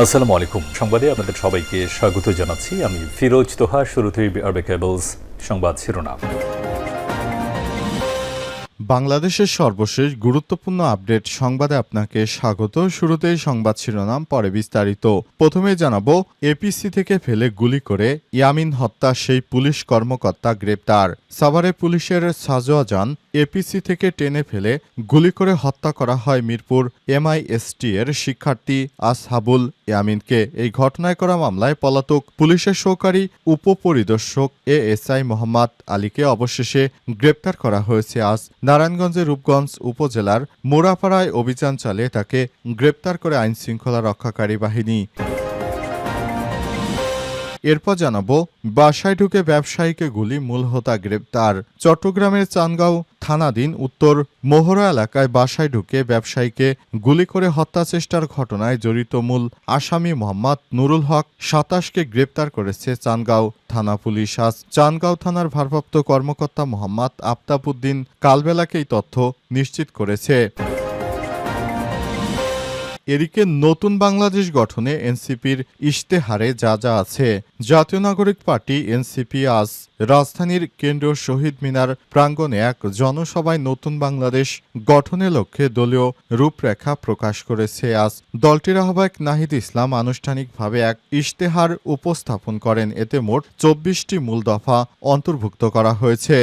আসসালামু আলাইকুম। সংবাদে আপনাদের সবাইকে স্বাগত জানাচ্ছি। আমি ফিরোজ তোহা, শুরুতেই আরবে কেবলস সংবাদ শিরোনাম। বাংলাদেশের সর্বশেষ গুরুত্বপূর্ণ আপডেট সংবাদে আপনাকে স্বাগত। শুরুতেই সংবাদ শিরোনাম, পরে বিস্তারিত। প্রথমে জানাব এপিসি থেকে ফেলে গুলি করে ইয়ামিন হত্যা, সেই পুলিশ কর্মকর্তা গ্রেপ্তার। সাভারে পুলিশের সাজোয়া যান এপিসি থেকে টেনে ফেলে গুলি করে হত্যা করা হয় মিরপুর এমআইএসটি এর শিক্ষার্থী আসহাবুল ইয়ামিনকে। এই ঘটনায় করা মামলায় পলাতক পুলিশের সহকারী উপপরিদর্শক এ এস আই মোহাম্মদ আলীকে অবশেষে গ্রেপ্তার করা হয়েছে। আজ নারায়ণগঞ্জের রূপগঞ্জ উপজেলার মোড়াপাড়ায় অভিযান চালিয়ে তাকে গ্রেপ্তার করে আইন শৃঙ্খলা রক্ষাকারী বাহিনী। এরপর জানাব, বাসায় ঢুকে ব্যবসায়ীকে গুলি, মূল হোতা গ্রেপ্তার। চট্টগ্রামের চানগাঁও থানাধীন উত্তর মোহরা এলাকায় বাসায় ঢুকে ব্যবসায়ীকে গুলি করে হত্যা চেষ্টার ঘটনায় জড়িত মূল আসামি মোহাম্মদ নুরুল হক সাতাশকে গ্রেপ্তার করেছে চানগাঁও থানা পুলিশ। আজ চানগাঁও থানার ভারপ্রাপ্ত কর্মকর্তা মোহাম্মদ আফতাবুদ্দিন কালবেলাকে এই তথ্য নিশ্চিত করেছে। এদিকে নতুন বাংলাদেশ গঠনে এনসিপির ইশতেহারে যা যা আছে, জাতীয় নাগরিক পার্টি এনসিপি আজ রাজধানীর কেন্দ্রীয় শহীদ মিনার প্রাঙ্গণে এক জনসভায় নতুন বাংলাদেশ গঠনের লক্ষ্যে দলীয় রূপরেখা প্রকাশ করেছে। আজ দলটির আহ্বায়ক নাহিদ ইসলাম আনুষ্ঠানিকভাবে এক ইশতেহার উপস্থাপন করেন। এতে মোট চব্বিশটি মূল দফা অন্তর্ভুক্ত করা হয়েছে।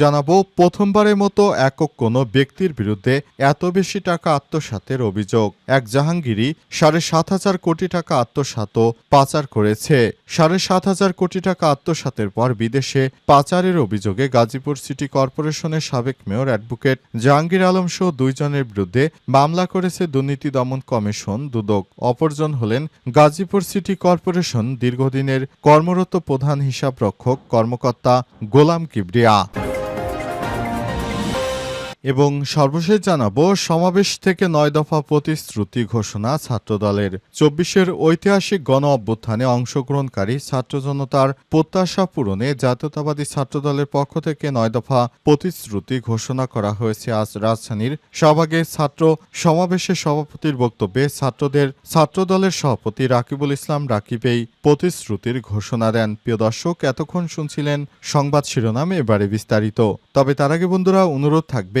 জানাব, প্রথমবারের মতো একক কোনো ব্যক্তির বিরুদ্ধে এত বেশি টাকা আত্মসাতের অভিযোগ। এক জাহাঙ্গীরই সাড়ে সাত হাজার কোটি টাকা আত্মসাত পাচার করেছে। সাড়ে সাত হাজার কোটি টাকা আত্মসাতের পর বিদেশে পাচারের অভিযোগে গাজীপুর সিটি কর্পোরেশনের সাবেক মেয়র অ্যাডভোকেট জাহাঙ্গীর আলম সহ দুইজনের বিরুদ্ধে মামলা করেছে দুর্নীতি দমন কমিশন দুদক। অপরজন হলেন গাজীপুর সিটি কর্পোরেশন দীর্ঘদিনের কর্মরত প্রধান হিসাবরক্ষক কর্মকর্তা গোলাম কিবরিয়া। এবং সর্বশেষ জানাব, সমাবেশ থেকে নয় দফা প্রতিশ্রুতি ঘোষণা ছাত্রদলের। চব্বিশের ঐতিহাসিক গণ অভ্যুত্থানে অংশগ্রহণকারী ছাত্র জনতার প্রত্যাশা পূরণে জাতীয়তাবাদী ছাত্রদলের পক্ষ থেকে নয় দফা প্রতিশ্রুতি ঘোষণা করা হয়েছে আজ রাজধানীর শাহবাগে ছাত্র সমাবেশে সভাপতির বক্তব্যে ছাত্রদের, ছাত্রদলের সভাপতি রাকিবুল ইসলাম রাকিব এই প্রতিশ্রুতির ঘোষণা দেন। প্রিয় দর্শক, এতক্ষণ শুনছিলেন সংবাদ শিরোনামে, এবারে বিস্তারিত। তবে তার আগে বন্ধুরা, অনুরোধ থাকবে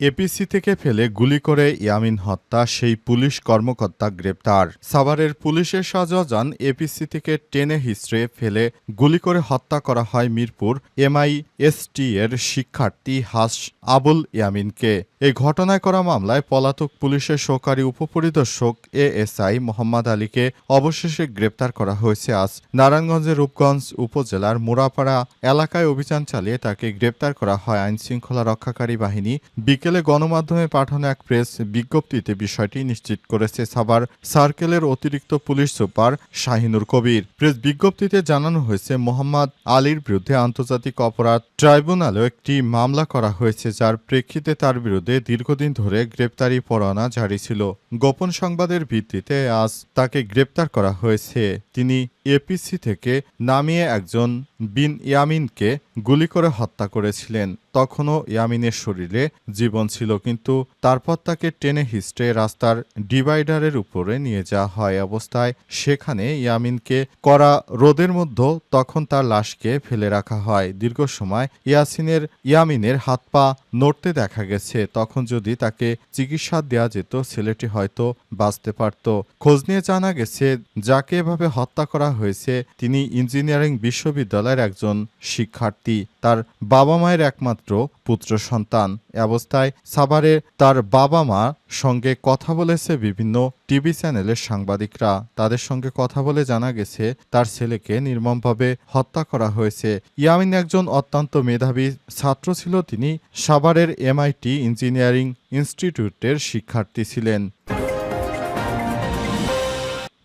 এপিসি থেকে ফেলে গুলি করে ইয়ামিন হত্যা, সেই পুলিশ কর্মকর্তা গ্রেপ্তার। সাভারের পুলিশের সাজান এপিসি থেকে টেনে হিস্ট্রে ফেলে গুলি করে হত্যা করা হয় মিরপুর এমআইএসটি এর শিক্ষার্থী হাস আবুল ইয়ামিনকে। এই ঘটনায় করা মামলায় পলাতক পুলিশের সহকারী উপপরিদর্শক এএসআই মোহাম্মদ আলীকে অবশেষে গ্রেপ্তার করা হয়েছে। আজ নারায়ণগঞ্জের রূপগঞ্জ উপজেলার মোড়াপাড়া এলাকায় অভিযান চালিয়ে তাকে গ্রেপ্তার করা হয়। আইন শৃঙ্খলা রক্ষাকারী বাহিনী বিকেলে গণমাধ্যমে পাঠানো এক প্রেস বিজ্ঞপ্তিতে বিষয়টি নিশ্চিত করেছে সাভার সার্কেলের অতিরিক্ত police super Shahinur Kabir. Press বিজ্ঞপ্তিতে জানানো হয়েছে, মোহাম্মদ আলীর বিরুদ্ধে আন্তর্জাতিক অপরাধ ট্রাইব্যুনালেও একটি মামলা করা হয়েছে, যার প্রেক্ষিতে তার বিরুদ্ধে দীর্ঘদিন ধরে গ্রেপ্তারি পরোয়ানা জারি ছিল। গোপন সংবাদের ভিত্তিতে আজ তাকে গ্রেপ্তার করা হয়েছে। তিনি এপিসি থেকে নামিয়ে একজন বিন ইয়ামিনকে গুলি করে হত্যা করেছিলেন। তখনও ইয়ামিনের শরীরে জীবন ছিল, কিন্তু তারপর তাকে টেনে হিস্টে রাস্তার ডিভাইডারের উপরে নিয়ে যাওয়া হয় অবস্থায়। সেখানে ইয়ামিনকে করা রোদের মধ্যে তখন তার লাশকে ফেলে রাখা হয়। দীর্ঘ সময় ইয়াসিনের ইয়ামিনের হাত পা নড়তে দেখা গেছে। তখন যদি তাকে চিকিৎসা দেওয়া যেত, ছেলেটি হয়তো বাঁচতে পারত। খোঁজ নিয়ে জানা গেছে, যাকে এভাবে হত্যা করা হয়েছে, তিনি ইঞ্জিনিয়ারিং বিশ্ববিদ্যালয়ের একজন শিক্ষার্থী। তার বাবা মায়ের একমাত্র পুত্র সন্তান। অবস্থায় সাভারে তার বাবা মা সঙ্গে কথা বলেছে বিভিন্ন টিভি চ্যানেলের সাংবাদিকরা। তাদের সঙ্গে কথা বলে জানা গেছে, তার ছেলেকে নির্মমভাবে হত্যা করা হয়েছে। ইয়ামিন একজন অত্যন্ত মেধাবী ছাত্র ছিল। তিনি সাভারের এমআইটি ইঞ্জিনিয়ারিং ইনস্টিটিউটের শিক্ষার্থী ছিলেন।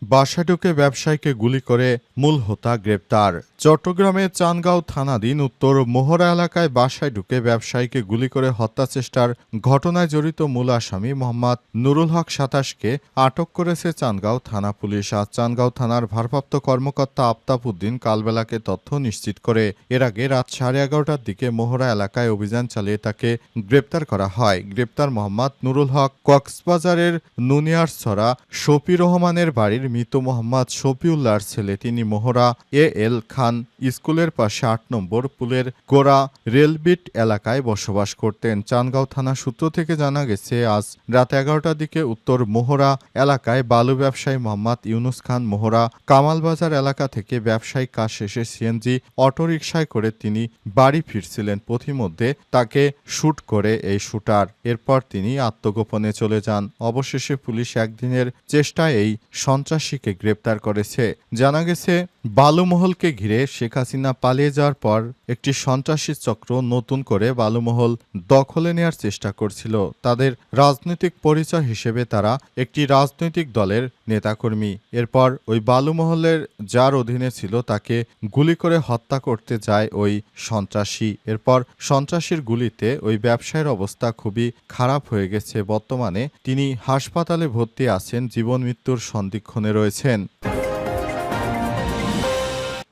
বাসায় ঢুকে ব্যবসায়ীকে গুলি করে মূল হোতা গ্রেপ্তার। চট্টগ্রামের চানগাঁও থানাধীন উত্তর মোহরা এলাকায় বাসায় ঢুকে ব্যবসায়ীকে গুলি করে হত্যা চেষ্টার ঘটনায় জড়িত মূল আসামি মোহাম্মদ নুরুল হক সাতাশকে আটক করেছে চানগাঁও থানা পুলিশ। আজ চানগাঁও থানার ভারপ্রাপ্ত কর্মকর্তা আফতাব উদ্দিন কালবেলাকে তথ্য নিশ্চিত করে, এর আগে রাত সাড়ে এগারোটার দিকে মোহরা এলাকায় অভিযান চালিয়ে তাকে গ্রেপ্তার করা হয়। গ্রেপ্তার মোহাম্মদ নুরুল হক কক্সবাজারের নুনিয়ারছড়া শফি রহমানের বাড়ির মৃত মোহাম্মদ শফিউল্লাহর ছেলে। তিনি মোহরা এ এল খান স্কুলের পাশে আট নম্বর পুলের গোড়া রেলবিট এলাকায় বসবাস করতেন। চানগাঁও থানা সূত্র থেকে জানা গেছে, আজ রাত এগারোটার দিকে উত্তর মোহরা এলাকায় বালু ব্যবসায়ী মোহাম্মদ ইউনুস খান মোহরা কামালবাজার এলাকা থেকে ব্যবসায়িক কাজ শেষে সিএনজি অটোরিকশায় করে তিনি বাড়ি ফিরছিলেন। পথিমধ্যে তাকে শুট করে এই শুটার। এরপর তিনি আত্মগোপনে চলে যান। অবশেষে পুলিশ একদিনের চেষ্টায় এই সন্ত্রাসীকে গ্রেপ্তার করেছে। জানা গেছে বালুমহলকে ঘিরে শেখ হাসিনা পালিয়ে যাওয়ার পর একটি সন্ত্রাসী চক্র নতুন করে বালুমহল দখলে নেয়ার চেষ্টা করছিল। তাদের রাজনৈতিক পরিচয় হিসেবে তারা একটি রাজনৈতিক দলের নেতাকর্মী। এরপর ওই বালুমহলের যার অধীনে ছিল তাকে গুলি করে হত্যা করতে যায় ওই সন্ত্রাসী। এরপর সন্ত্রাসীর গুলিতে ওই ব্যবসায়ীর অবস্থা খুবই খারাপ হয়ে গেছে। বর্তমানে তিনি হাসপাতালে ভর্তি আছেন, জীবন মৃত্যুর সন্দিক্ষণে রয়েছেন।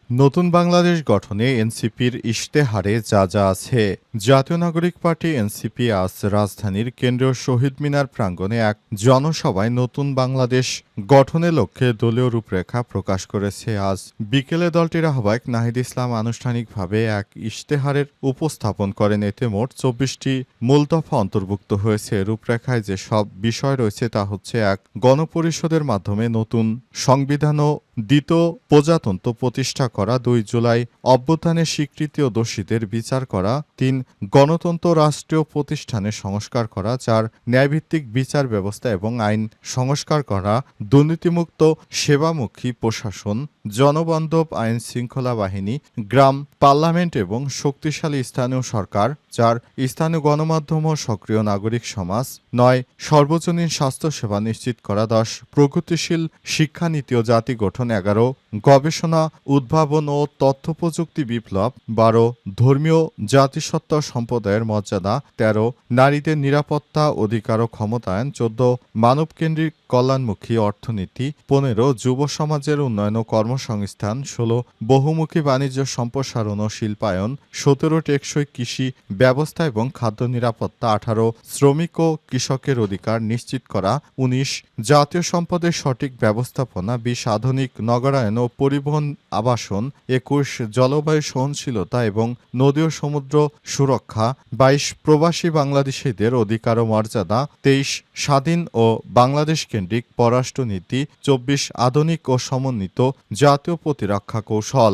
নতুন বাংলাদেশ গঠনে এনসিপির ইশতেহারে যা যা আছে জাতীয় নাগরিক পার্টি এনসিপি আজ রাজধানীর কেন্দ্রীয় শহীদ মিনার প্রাঙ্গণে এক জনসভায় নতুন বাংলাদেশ গঠনের লক্ষ্যে দলীয় রূপরেখা প্রকাশ করেছে। আজ বিকেলে দলটির আহ্বায়ক নাহিদ ইসলাম আনুষ্ঠানিকভাবে এক ইশতেহারের উপস্থাপন করেন। এতে মোট চব্বিশটি মূল দফা অন্তর্ভুক্ত হয়েছে। রূপরেখায় যে সব বিষয় রয়েছে তা হচ্ছে এক গণপরিষদের মাধ্যমে নতুন সংবিধান ও দ্বিতীয় প্রজাতন্ত্র প্রতিষ্ঠা করা, দুই জুলাই অভ্যুত্থানের স্বীকৃতি ও দোষীদের বিচার করা, তিন গণতন্ত্র রাষ্ট্রীয় প্রতিষ্ঠানে সংস্কার করা চার ন্যায়ভিত্তিক বিচার ব্যবস্থা এবং আইন সংস্কার করা, দুর্নীতিমুক্ত সেবামুখী প্রশাসন, জনবান্ধব আইন শৃঙ্খলা বাহিনী, গ্রাম, পার্লামেন্ট এবং শক্তিশালী স্থানীয় সরকার চার, স্থানীয় গণমাধ্যম ও সক্রিয় নাগরিক সমাজ। নয়, সর্বজনীন স্বাস্থ্যসেবা নিশ্চিত করা। দশ, প্রগতিশীল শিক্ষানীতি ও জাতি গঠন। এগারো, গবেষণা, উদ্ভাবন ও তথ্য প্রযুক্তি বিপ্লব। বারো, ধর্মীয় জাতিসত্ত্বা সম্প্রদায়ের মর্যাদা। তেরো, নারীদের নিরাপত্তা, অধিকার ও ক্ষমতায়ন। চোদ্দ, মানবকেন্দ্রিক কল্যাণমুখী অর্থনীতি, পনেরো, যুব সমাজের উন্নয়ন ও কর্মসংস্থান, ষোলো, বহুমুখী বাণিজ্য সম্প্রসারণ ও শিল্পায়ন, সতেরো, টেকসই কৃষি ব্যবস্থা এবং খাদ্য নিরাপত্তা, আঠারো, শ্রমিক ও কৃষকের অধিকার নিশ্চিত করা, উনিশ, জাতীয় সম্পদের সঠিক ব্যবস্থাপনা, বিশ, আধুনিক নগরায়ন ও পরিবহন আবাসন, একুশ, জলবায়ু সহনশীলতা এবং নদী ও সমুদ্র সুরক্ষা, বাইশ, প্রবাসী বাংলাদেশিদের অধিকার ও মর্যাদা, তেইশ, স্বাধীন ও বাংলাদেশ কেন্দ্রিক পররাষ্ট্রনীতি চব্বিশ আধুনিক ও সমন্বিত জাতীয় প্রতিরক্ষা কৌশল।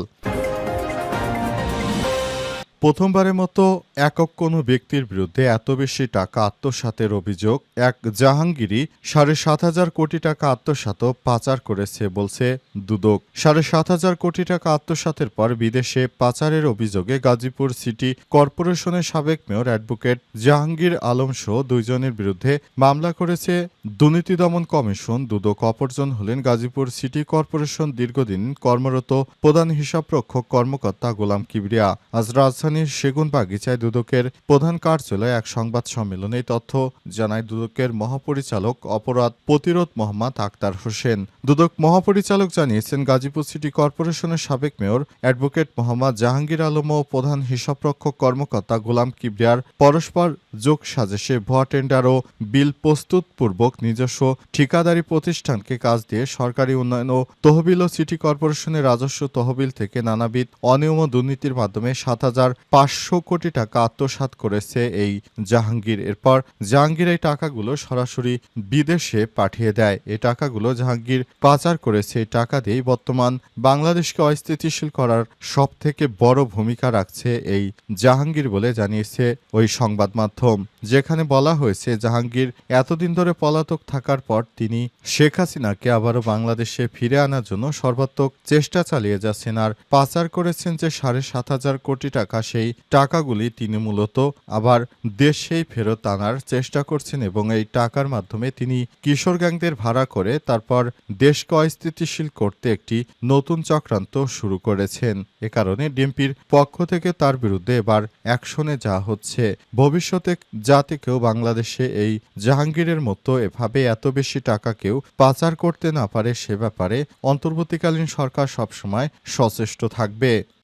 প্রথমবারের মতো একক কোনো ব্যক্তির বিরুদ্ধে এত বেশি টাকা আত্মসাতের অভিযোগ। এক জাহাঙ্গীরই সাড়ে সাত হাজার কোটি টাকা আত্মসাত পাচার করেছে বলছে দুদক। সাড়ে সাত হাজার কোটি টাকা আত্মসাতের পর বিদেশে পাচারের অভিযোগে গাজীপুর সিটি কর্পোরেশনের সাবেক মেয়র অ্যাডভোকেট জাহাঙ্গীর আলম সহ দুইজনের বিরুদ্ধে মামলা করেছে দুর্নীতি দমন কমিশন। দুদক অপরজন হলেন গাজীপুর সিটি কর্পোরেশন দীর্ঘদিন কর্মরত প্রধান হিসাবরক্ষক কর্মকর্তা গোলাম কিবরিয়া। আজ রাজধানীর সেগুন বাগিচায় দুদকের প্রধান কার্যালয়ে এক সংবাদ সম্মেলনে তথ্য জানায় দুদকের মহাপরিচালক অপরাধ প্রতিরোধ মোহাম্মদ আক্তার হোসেন। দুদক মহাপরিচালক জানিয়েছেন, গাজীপুর সিটি কর্পোরেশনের সাবেক মেয়র অ্যাডভোকেট মোহাম্মদ জাহাঙ্গীর আলম ও প্রধান হিসাবরক্ষক কর্মকর্তা গোলাম কিবরিয়ার পরস্পর যোগ সাজেশে ভুয়া টেন্ডার ও বিল প্রস্তুতপূর্বক নিজস্ব ঠিকাদারি প্রতিষ্ঠানকে কাজ দিয়ে সরকারি উন্নয়ন ও তহবিল ও সিটি কর্পোরেশনের রাজস্ব তহবিল থেকে নানাবিধ অনিয়ম দুর্নীতির মাধ্যমে সাত হাজার পাঁচশো কোটি টাকা আত্মসাৎ করেছে এই জাহাঙ্গীর। এরপর জাহাঙ্গীর এই টাকাগুলো সরাসরি বিদেশে পাঠিয়ে দেয়। এই টাকাগুলো জাহাঙ্গীর পাচার করেছে। এই টাকা দিয়েই বর্তমান বাংলাদেশকে অস্থিতিশীল করার সব থেকে বড় ভূমিকা রাখছে এই জাহাঙ্গীর বলে জানিয়েছে ওই সংবাদ মাধ্যম। যেখানে বলা হয়েছে, জাহাঙ্গীর এতদিন ধরে পলাতক থাকার পর তিনি শেখ হাসিনাকে আবারও বাংলাদেশে ফিরে আনার জন্য সর্বাত্মক চেষ্টা চালিয়ে যাচ্ছেন। আর পাচার করেছেন যে সাড়ে সাত হাজার কোটি টাকা সেই টাকাগুলি তিনি মূলত আবার দেশেই ফেরত আনার চেষ্টা করছেন এবং এই টাকার মাধ্যমে তিনি কিশোর গ্যাংদের ভাড়া করে তারপর দেশকে অস্থিতিশীল করতে একটি নতুন চক্রান্ত শুরু করেছেন। এ কারণে ডিএমপির পক্ষ থেকে তার বিরুদ্ধে এবার অ্যাকশনে যাওয়া হচ্ছে, ভবিষ্যতে যাতে কেউ বাংলাদেশে এই জাহাঙ্গীরের মতো এভাবে এত বেশি টাকা কেউ পাচার করতে না পারে সে ব্যাপারে অন্তর্বর্তীকালীন সরকার সবসময় সচেষ্ট থাকবে।